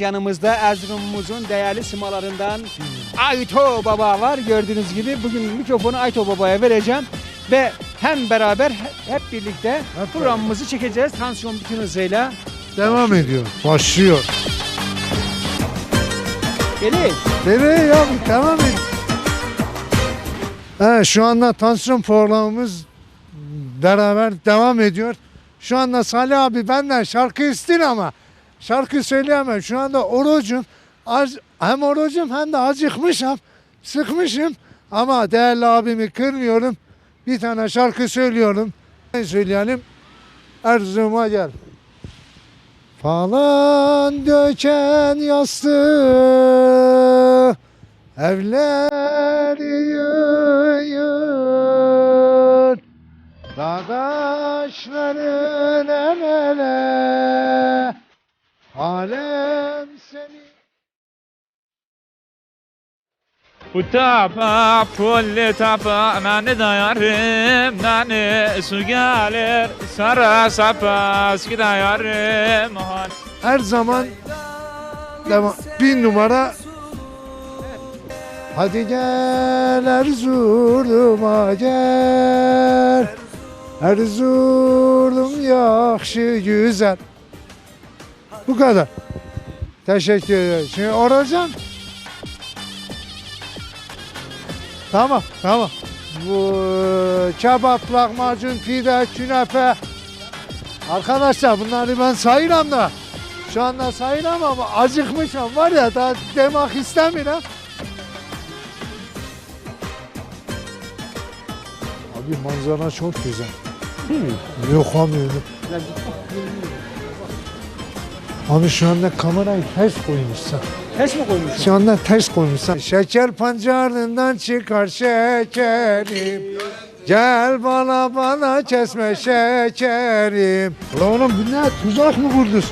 Yanımızda Erzurum'umuzun değerli simalarından Ayto Baba var. Gördüğünüz gibi bugün mikrofonu Ayto Baba'ya vereceğim. Ve hem beraber he- hep birlikte programımızı çekeceğiz tansiyon bütün hızıyla. Devam ediyor. Başlıyor. Gelin. Nereye ya? Devam ediyor. Evet, şu anda tansiyon programımız beraber devam ediyor. Şu anda Salih abi benden şarkı istiyor ama şarkı söyleyemem. Şu anda orucum. Az, hem orucum hem de acıkmışım. Sıkmışım. Ama değerli abimi kırmıyorum. Bir tane şarkı söylüyorum. Ne söyleyelim? Erzurum'a gel. Falan döken yastığı Evleri yığıyor Dağdaşların el ele Alem seni. Bu tapa pulli tapa Nani dayarım Nani su gelir. Sara sapa Ski dayarım Her zaman devam, Bir numara. Hadi gel Erzurum'a gel. Erzurum yaxşı güzel. Bu kadar Teşekkür ederim. Şimdi Orhan Tamam tamam Bu kebap, lahmacun, pide, künefe Arkadaşlar bunları ben sayıram da şu anda sayıram ama acıkmışım var ya daha demek istemiyorum. Abi manzara çok güzel. Yok abi. Abi şu anda kamerayı ters koymuşsun. Ters mi koymuşsun? Şu anda ters koymuşsun. Şeker pancarından çıkar şekerim. Gel bana bana kesme şekerim. Ulan oğlum bu ne tuzak mı kurdun?